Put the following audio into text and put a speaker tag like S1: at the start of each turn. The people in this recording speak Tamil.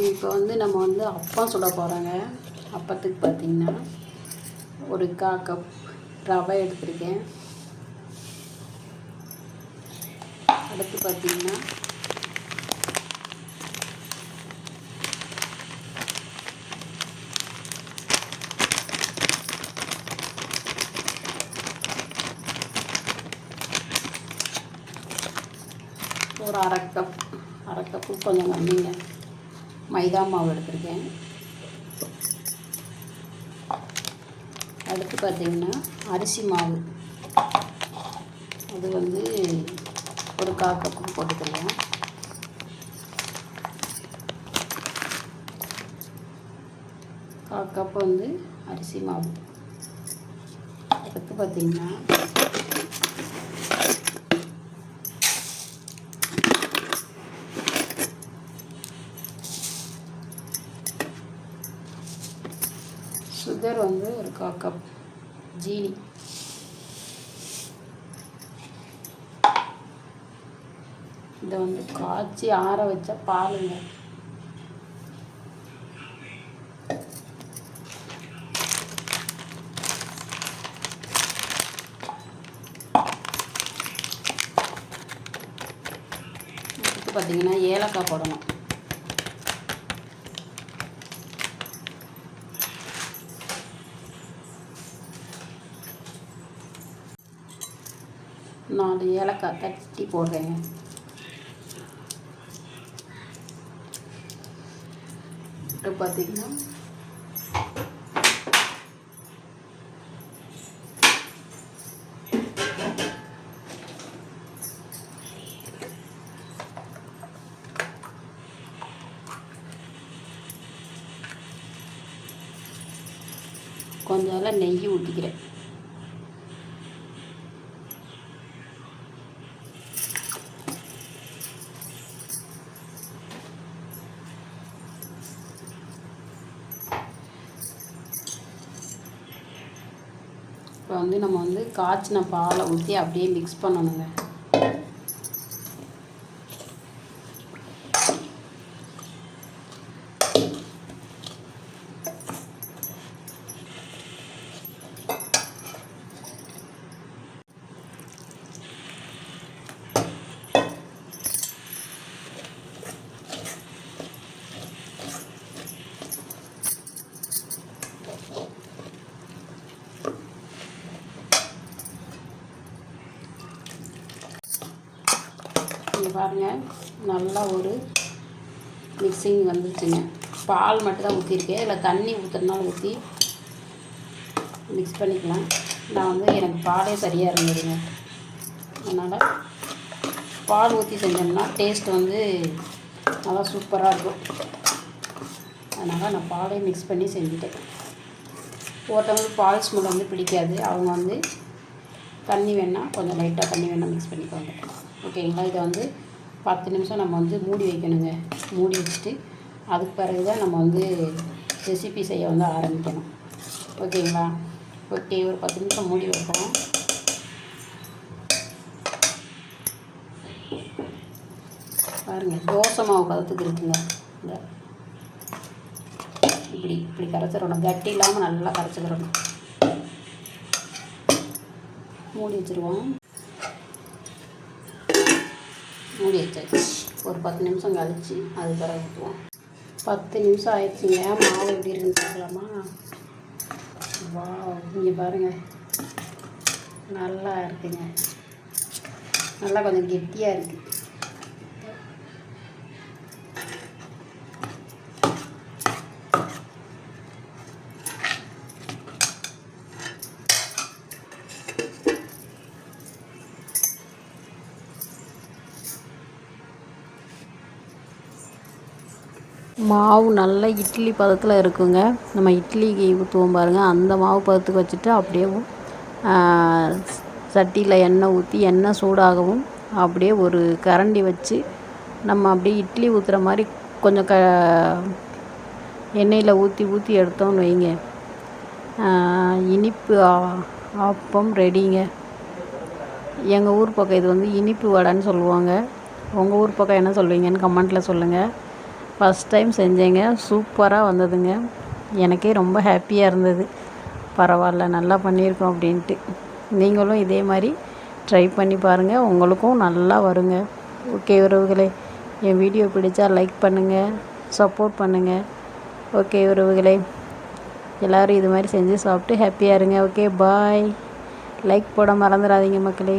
S1: இப்போ வந்து நம்ம வந்து அப்பம் சுட போகிறோங்க அப்பத்துக்கு பார்த்திங்கன்னா ஒரு கா கப் ரவை எடுத்திருக்கேன். அடுத்து பார்த்திங்கன்னா ஒரு அரை கப் அரை கப்பு கொஞ்சம் கம்மிங்க. மைதா மாவு எடுத்திருக்கேன். அடுத்து பார்த்திங்கன்னா அரிசி மாவு. அது வந்து ஒரு கால் கப்பு போட்டுக்கலாம் கால் கப் வந்து அரிசி மாவு. அடுத்து பார்த்திங்கன்னா சுகர் வந்து ஒரு கா கப் ஜீனி. இதை வந்து காய்ச்சி ஆற வச்ச பாலுங்க. பார்த்தீங்கன்னா ஏலக்காய் போடணும். நாலு ஏலக்காய் தட்டி போடுறேங்க. இப்போ பார்த்தீங்கன்னா கொஞ்சம் நெய் ஊற்றிக்கிறேன் இப்போ வந்து நம்ம வந்து காய்ச்சின பாலை ஊற்றி அப்படியே மிக்ஸ் பண்ணணுங்க. இங்கே பாருங்கள் நல்லா ஒரு மிக்சிங் வந்துச்சுங்க பால் மட்டும் தான் ஊற்றிருக்கேன் இல்லை தண்ணி ஊற்றுறதுனால ஊற்றி மிக்ஸ் பண்ணிக்கலாம். நான் வந்து எனக்கு பாலே சரியாக இருந்ததுங்க. அதனால் பால் ஊற்றி செஞ்சோம்னா டேஸ்ட் வந்து நல்லா சூப்பராக இருக்கும். அதனால் நான் பாலே மிக்ஸ் பண்ணி செஞ்சுட்டேன். ஒருத்தவங்களுக்கு பால் ஸ்மெல் வந்து பிடிக்காது. அவங்க வந்து தண்ணி வேணால் கொஞ்சம் லைட்டாக தண்ணி வேணால் மிக்ஸ் பண்ணிக்கோங்க. ஓகேங்களா இதை வந்து பத்து நிமிஷம் நம்ம வந்து மூடி வைக்கணுங்க. மூடி வச்சுட்டு அதுக்கு பிறகு தான் நம்ம வந்து ரெசிபி செய்ய வந்து ஆரம்பிக்கணும். ஓகேங்களா ஓகே ஒரு பத்து நிமிஷம் மூடி வைப்போம். பாருங்கள் தோசை மாவு பதத்துக்கு இருக்குங்க. இந்த இப்படி இப்படி கரைச்சிடணும். கட்டி இல்லாமல் நல்லா கரைச்சிக்கிறணும் மூடி வச்சுருவோம். மூடி வச்சாச்சு. ஒரு பத்து நிமிஷம் கழிச்சு அது பிறகு ஊற்றுவோம். பத்து நிமிஷம் ஆயிடுச்சுங்க. மாவு எப்படி இருக்குன்னு பார்க்கலாமா? வா இங்கே பாருங்கள் நல்லா இருக்குங்க. நல்லா கொஞ்சம் கெட்டியாக இருக்குது மாவு நல்லா இட்லி பதத்தில் இருக்குங்க. நம்ம இட்லிக்கு ஊற்றுவோம் பாருங்கள் அந்த மாவு பதத்துக்கு வச்சுட்டு அப்படியே சட்டியில் எண்ணெய் ஊற்றி எண்ணெய் சூடாகவும் அப்படியே ஒரு கரண்டி வச்சு நம்ம அப்படியே இட்லி ஊற்றுற மாதிரி கொஞ்சம் க எண்ணெயில் ஊற்றி ஊற்றி எடுத்தோம்னு வைங்க. இனிப்பு அப்பம் ஆப்பம் ரெடிங்க. எங்கள் ஊர் பக்கம் இது வந்து இனிப்பு வடைன்னு சொல்லுவாங்க. உங்கள் ஊர் பக்கம் என்ன சொல்லுவீங்கன்னு கமெண்ட்டில் சொல்லுங்கள் ஃபஸ்ட் டைம் செஞ்சேங்க. சூப்பராக வந்ததுங்க. எனக்கே ரொம்ப ஹாப்பியாக இருந்தது. பரவாயில்ல நல்லா பண்ணியிருக்கோம் அப்படின்ட்டு. நீங்களும் இதே மாதிரி ட்ரை பண்ணி பாருங்கள் உங்களுக்கும் நல்லா வருங்க. ஓகே உறவுகளே. என் வீடியோ பிடிச்சா லைக் பண்ணுங்கள் சப்போர்ட் பண்ணுங்கள் ஓகே உறவுகளே. எல்லோரும் இது மாதிரி செஞ்சு சாப்பிட்டு ஹாப்பியாக இருங்க. ஓகே பாய் லைக் போட மறந்துடாதீங்க மக்களே.